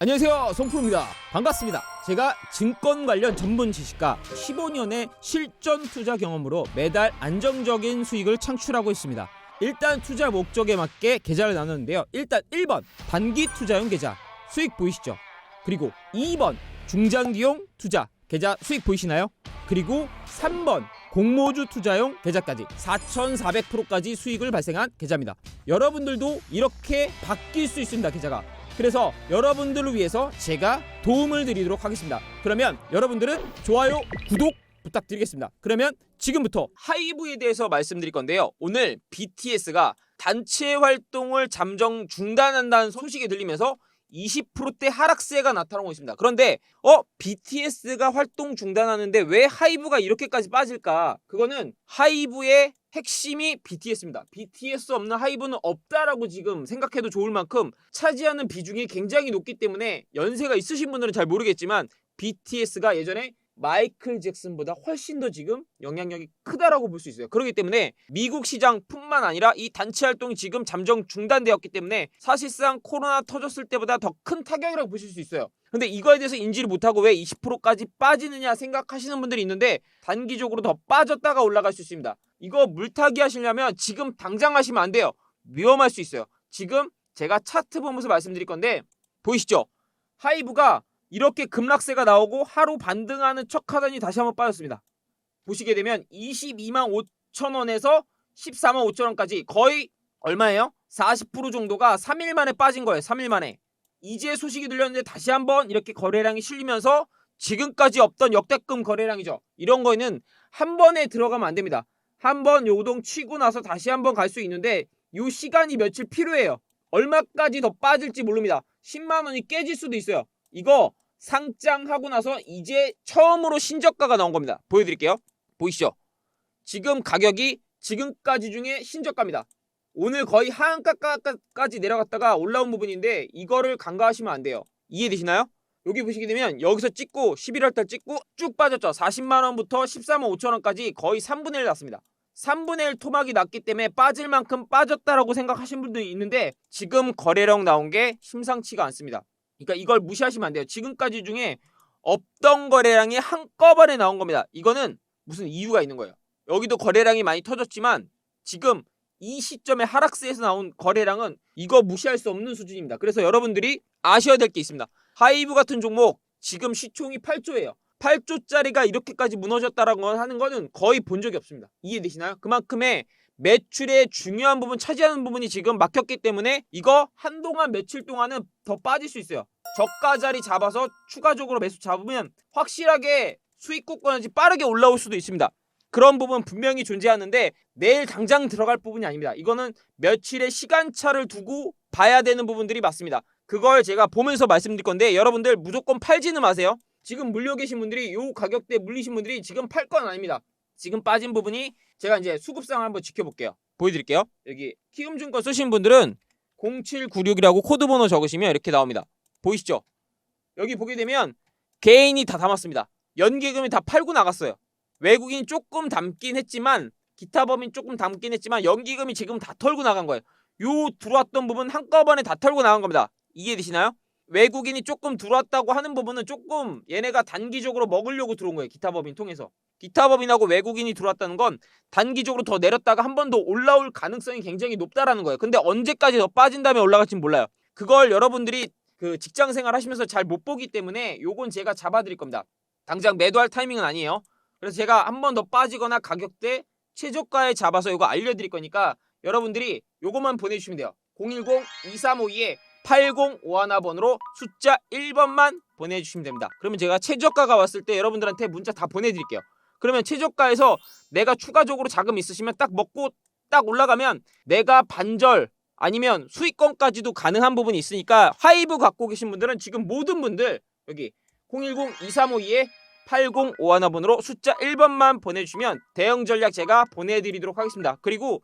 안녕하세요 송프로입니다. 반갑습니다. 제가 증권 관련 전문 지식과 15년의 실전 투자 경험으로 매달 안정적인 수익을 창출하고 있습니다. 일단 투자 목적에 맞게 계좌를 나눴는데요. 일단 1번 단기 투자용 계좌 수익 보이시죠? 그리고 2번 중장기용 투자 계좌 수익 보이시나요? 그리고 3번 공모주 투자용 계좌까지 4,400%까지 수익을 발생한 계좌입니다. 여러분들도 이렇게 바뀔 수 있습니다 계좌가 그래서 여러분들을 위해서 제가 도움을 드리도록 하겠습니다. 그러면 여러분들은 좋아요, 구독 부탁드리겠습니다. 그러면 지금부터 하이브에 대해서 말씀드릴 건데요. 오늘 BTS가 단체 활동을 잠정 중단한다는 소식이 들리면서 20%대 하락세가 나타나고 있습니다. 그런데 어 BTS가 활동 중단하는데 왜 하이브가 이렇게까지 빠질까? 그거는 하이브의 핵심이 BTS입니다. BTS 없는 하이브는 없다라고 지금 생각해도 좋을 만큼 차지하는 비중이 굉장히 높기 때문에 연세가 있으신 분들은 잘 모르겠지만 BTS가 예전에 마이클 잭슨보다 훨씬 더 지금 영향력이 크다라고 볼 수 있어요. 그렇기 때문에 미국 시장뿐만 아니라 이 단체 활동이 지금 잠정 중단되었기 때문에 사실상 코로나 터졌을 때보다 더 큰 타격이라고 보실 수 있어요. 근데 이거에 대해서 인지를 못하고 왜 20%까지 빠지느냐 생각하시는 분들이 있는데 단기적으로 더 빠졌다가 올라갈 수 있습니다. 이거 물타기 하시려면 지금 당장 하시면 안 돼요. 위험할 수 있어요. 지금 제가 차트 보면서 말씀드릴 건데 보이시죠? 하이브가 이렇게 급락세가 나오고 하루 반등하는 척 하더니 다시 한번 빠졌습니다. 보시게 되면 22만 5천 원에서 14만 5천 원까지 거의 얼마예요? 40% 정도가 3일 만에 빠진 거예요. 3일 만에. 이제 소식이 들렸는데 다시 한번 이렇게 거래량이 실리면서 지금까지 없던 역대급 거래량이죠. 이런 거에는 한 번에 들어가면 안 됩니다. 한 번 요동 치고 나서 다시 한 번 갈 수 있는데 요 시간이 며칠 필요해요. 얼마까지 더 빠질지 모릅니다. 10만 원이 깨질 수도 있어요. 이거 상장하고 나서 이제 처음으로 신저가가 나온 겁니다. 보여드릴게요. 보이시죠? 지금 가격이 지금까지 중에 신저가입니다. 오늘 거의 하한가까지 내려갔다가 올라온 부분인데 이거를 간과하시면 안 돼요. 이해되시나요? 여기 보시게 되면 여기서 찍고 11월달 찍고 쭉 빠졌죠. 40만 원부터 14만 5천 원까지 거의 3분의 1 났습니다. 3분의 1 토막이 났기 때문에 빠질 만큼 빠졌다라고 생각하시는 분들이 있는데 지금 거래량 나온 게 심상치가 않습니다. 그러니까 이걸 무시하시면 안 돼요. 지금까지 중에 없던 거래량이 한꺼번에 나온 겁니다. 이거는 무슨 이유가 있는 거예요. 여기도 거래량이 많이 터졌지만 지금 이 시점에 하락세에서 나온 거래량은 이거 무시할 수 없는 수준입니다. 그래서 여러분들이 아셔야 될 게 있습니다. 하이브 같은 종목 지금 시총이 8조예요. 8조짜리가 이렇게까지 무너졌다라고 하는 거는 거의 본 적이 없습니다. 이해되시나요? 그만큼의 매출의 중요한 부분 차지하는 부분이 지금 막혔기 때문에 이거 한동안 며칠 동안은 더 빠질 수 있어요. 저가 자리 잡아서 추가적으로 매수 잡으면 확실하게 수익국권까지 빠르게 올라올 수도 있습니다. 그런 부분 분명히 존재하는데 내일 당장 들어갈 부분이 아닙니다. 이거는 며칠의 시간차를 두고 봐야 되는 부분들이 맞습니다. 그걸 제가 보면서 말씀드릴 건데 여러분들 무조건 팔지는 마세요. 지금 물려 계신 분들이 요 가격대 물리신 분들이 지금 팔 건 아닙니다. 지금 빠진 부분이 제가 이제 수급상을 한번 지켜볼게요. 보여드릴게요. 여기 키움증 권 쓰신 분들은 0796이라고 코드 번호 적으시면 이렇게 나옵니다. 보이시죠? 여기 보게 되면 개인이 다 담았습니다. 연기금이 다 팔고 나갔어요. 외국인 조금 담긴 했지만 기타 법인 조금 담긴 했지만 연기금이 지금 다 털고 나간 거예요. 요 들어왔던 부분 한꺼번에 다 털고 나간 겁니다. 이해되시나요? 외국인이 조금 들어왔다고 하는 부분은 조금 얘네가 단기적으로 먹으려고 들어온 거예요. 기타 법인 통해서. 기타 법인하고 외국인이 들어왔다는 건 단기적으로 더 내렸다가 한 번 더 올라올 가능성이 굉장히 높다라는 거예요. 근데 언제까지 더 빠진 다음에 올라갈지는 몰라요. 그걸 여러분들이 그 직장 생활 하시면서 잘 못 보기 때문에 요건 제가 잡아드릴 겁니다. 당장 매도할 타이밍은 아니에요. 그래서 제가 한 번 더 빠지거나 가격대 최저가에 잡아서 이거 알려드릴 거니까 여러분들이 요것만 보내주시면 돼요. 010-2352에 8051번으로 숫자 1번만 보내주시면 됩니다. 그러면 제가 최저가가 왔을 때 여러분들한테 문자 다 보내드릴게요. 그러면 최저가에서 내가 추가적으로 자금 있으시면 딱 먹고 딱 올라가면 내가 반절 아니면 수익권까지도 가능한 부분이 있으니까 하이브 갖고 계신 분들은 지금 모든 분들 여기 010-2352에 8051번으로 숫자 1번만 보내주시면 대형 전략 제가 보내드리도록 하겠습니다. 그리고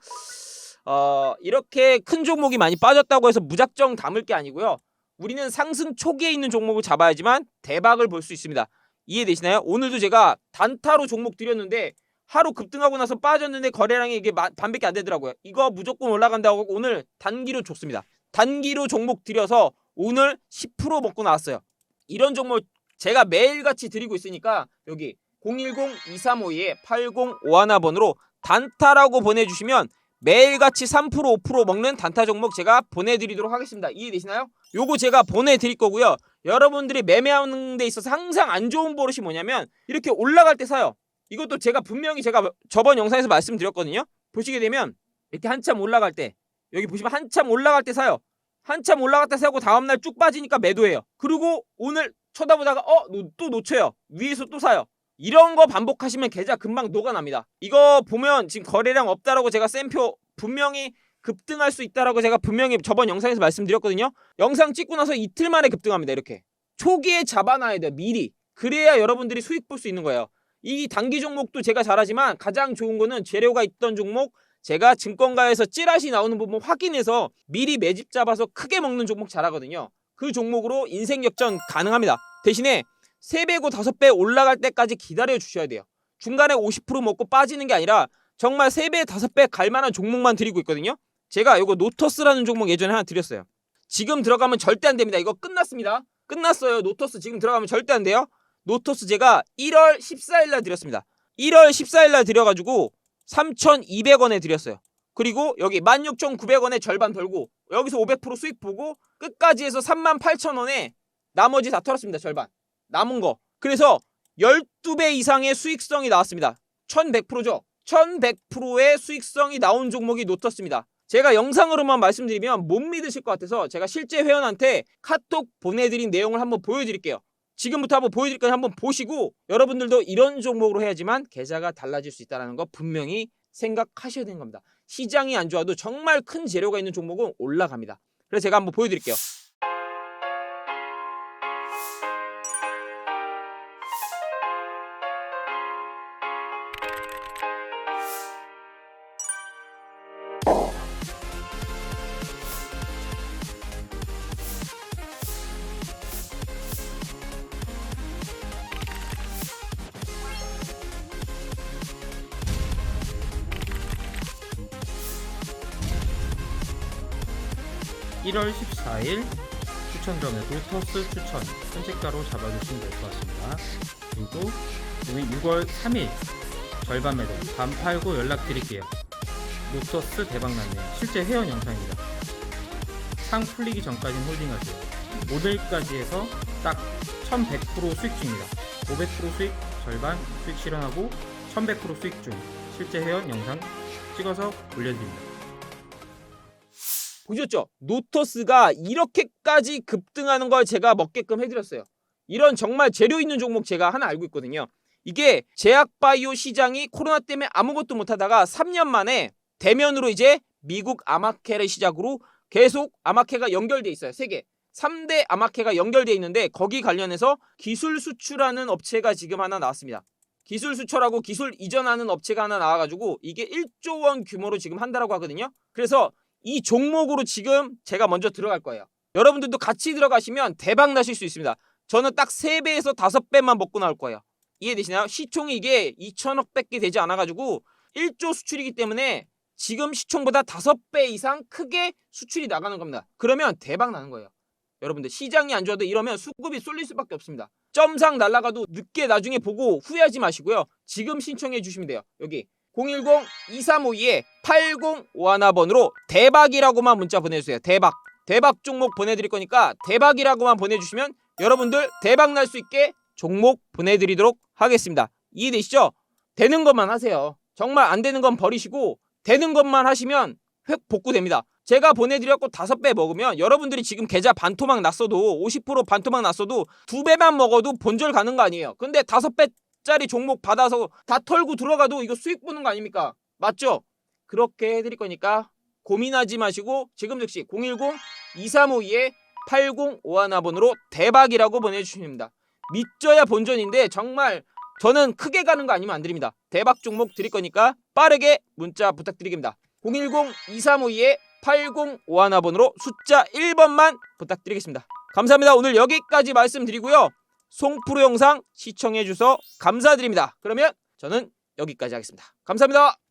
어, 이렇게 큰 종목이 많이 빠졌다고 해서 무작정 담을 게 아니고요. 우리는 상승 초기에 있는 종목을 잡아야지만 대박을 볼 수 있습니다. 이해되시나요? 오늘도 제가 단타로 종목 드렸는데 하루 급등하고 나서 빠졌는데 거래량이 이게 마- 반밖에 안 되더라고요. 이거 무조건 올라간다고 하고 오늘 단기로 줬습니다. 단기로 종목 들여서 오늘 10% 먹고 나왔어요. 이런 종목 제가 매일같이 드리고 있으니까 여기 010-2352-8051번으로 단타라고 보내주시면 매일같이 3% 5% 먹는 단타 종목 제가 보내드리도록 하겠습니다. 이해되시나요? 요거 제가 보내드릴 거고요. 여러분들이 매매하는 데 있어서 항상 안 좋은 버릇이 뭐냐면 이렇게 올라갈 때 사요. 이것도 제가 분명히 제가 저번 영상에서 말씀드렸거든요. 보시게 되면 이렇게 한참 올라갈 때 여기 보시면 한참 올라갈 때 사요. 한참 올라갔다 사고 다음날 쭉 빠지니까 매도해요. 그리고 오늘 쳐다보다가 어 또 놓쳐요. 위에서 또 사요. 이런 거 반복하시면 계좌 금방 녹아납니다. 이거 보면 지금 거래량 없다라고 제가 쌤표 분명히 급등할 수 있다라고 제가 분명히 저번 영상에서 말씀드렸거든요. 영상 찍고 나서 이틀 만에 급등합니다. 이렇게 초기에 잡아놔야 돼요. 미리 그래야 여러분들이 수익 볼 수 있는 거예요. 이 단기 종목도 제가 잘하지만 가장 좋은 거는 재료가 있던 종목 제가 증권가에서 찌라시 나오는 부분 확인해서 미리 매집 잡아서 크게 먹는 종목 잘하거든요. 그 종목으로 인생 역전 가능합니다. 대신에 3배고 5배 올라갈 때까지 기다려 주셔야 돼요. 중간에 50% 먹고 빠지는 게 아니라 정말 3배, 5배 갈 만한 종목만 드리고 있거든요. 제가 이거 노터스라는 종목 예전에 하나 드렸어요. 지금 들어가면 절대 안 됩니다. 이거 끝났습니다. 끝났어요. 노터스 지금 들어가면 절대 안 돼요. 노터스 제가 1월 14일 날 드렸습니다. 1월 14일 날 드려가지고 3,200원에 드렸어요. 그리고 여기 16,900원에 절반 덜고 여기서 500% 수익 보고 끝까지 해서 38,000원에 나머지 다 털었습니다. 절반. 남은 거. 그래서 12배 이상의 수익성이 나왔습니다. 1100%죠. 1100%의 수익성이 나온 종목이 놓쳤습니다. 제가 영상으로만 말씀드리면 못 믿으실 것 같아서 제가 실제 회원한테 카톡 보내드린 내용을 한번 보여드릴게요. 지금부터 한번 보여드릴까요? 한번 보시고 여러분들도 이런 종목으로 해야지만 계좌가 달라질 수 있다는 거 분명히 생각하셔야 되는 겁니다. 시장이 안 좋아도 정말 큰 재료가 있는 종목은 올라갑니다. 그래서 제가 한번 보여드릴게요. 1월 14일 추천점에 노터스 추천 선택가로 잡아주시면 될 것 같습니다. 그리고 여기 6월 3일 절반 매도 반 팔고 연락드릴게요. 노터스 대박났네요. 실제 회원 영상입니다. 상 풀리기 전까지는 홀딩하세요. 오늘까지 해서 딱 1100% 수익 중입니다. 500% 수익 절반 수익 실현하고 1100% 수익 중 실제 회원 영상 찍어서 올려드립니다. 보셨죠? 노터스가 이렇게까지 급등하는 걸 제가 먹게끔 해드렸어요. 이런 정말 재료 있는 종목 제가 하나 알고 있거든요. 이게 제약바이오 시장이 코로나 때문에 아무것도 못하다가 3년 만에 대면으로 이제 미국 아마케를 시작으로 계속 아마케가 연결돼 있어요. 세계 3대 아마케가 연결돼 있는데 거기 관련해서 기술 수출하는 업체가 지금 하나 나왔습니다. 기술 수출하고 기술 이전하는 업체가 하나 나와가지고 이게 1조 원 규모로 지금 한다라고 하거든요. 그래서 이 종목으로 지금 제가 먼저 들어갈 거예요. 여러분들도 같이 들어가시면 대박 나실 수 있습니다. 저는 딱 3배에서 5배만 먹고 나올 거예요. 이해되시나요? 시총이 이게 2천억밖에 되지 않아가지고 1조 수출이기 때문에 지금 시총보다 5배 이상 크게 수출이 나가는 겁니다. 그러면 대박 나는 거예요. 여러분들 시장이 안 좋아도 이러면 수급이 쏠릴 수밖에 없습니다. 점상 날라가도 늦게 나중에 보고 후회하지 마시고요. 지금 신청해 주시면 돼요. 여기 010-2352-8051번으로 대박이라고만 문자 보내주세요. 대박. 대박 종목 보내드릴 거니까 대박이라고만 보내주시면 여러분들 대박 날 수 있게 종목 보내드리도록 하겠습니다. 이해되시죠? 되는 것만 하세요. 정말 안 되는 건 버리시고 되는 것만 하시면 획 복구됩니다. 제가 보내드렸고 다섯 배 먹으면 여러분들이 지금 계좌 반토막 났어도 50% 반토막 났어도 두 배만 먹어도 본절 가는 거 아니에요. 근데 다섯 배 짜리 종목 받아서 다 털고 들어가도 이거 수익 보는 거 아닙니까? 맞죠? 그렇게 해드릴 거니까 고민하지 마시고 지금 즉시 010-2352-8051번으로 대박이라고 보내주시면 됩니다. 믿져야 본전인데 정말 저는 크게 가는 거 아니면 안 드립니다. 대박 종목 드릴 거니까 빠르게 문자 부탁드리겠습니다. 010-2352-8051번으로 숫자 1번만 부탁드리겠습니다. 감사합니다. 오늘 여기까지 말씀드리고요. 송프로 영상 시청해 주셔서 감사드립니다. 그러면 저는 여기까지 하겠습니다. 감사합니다.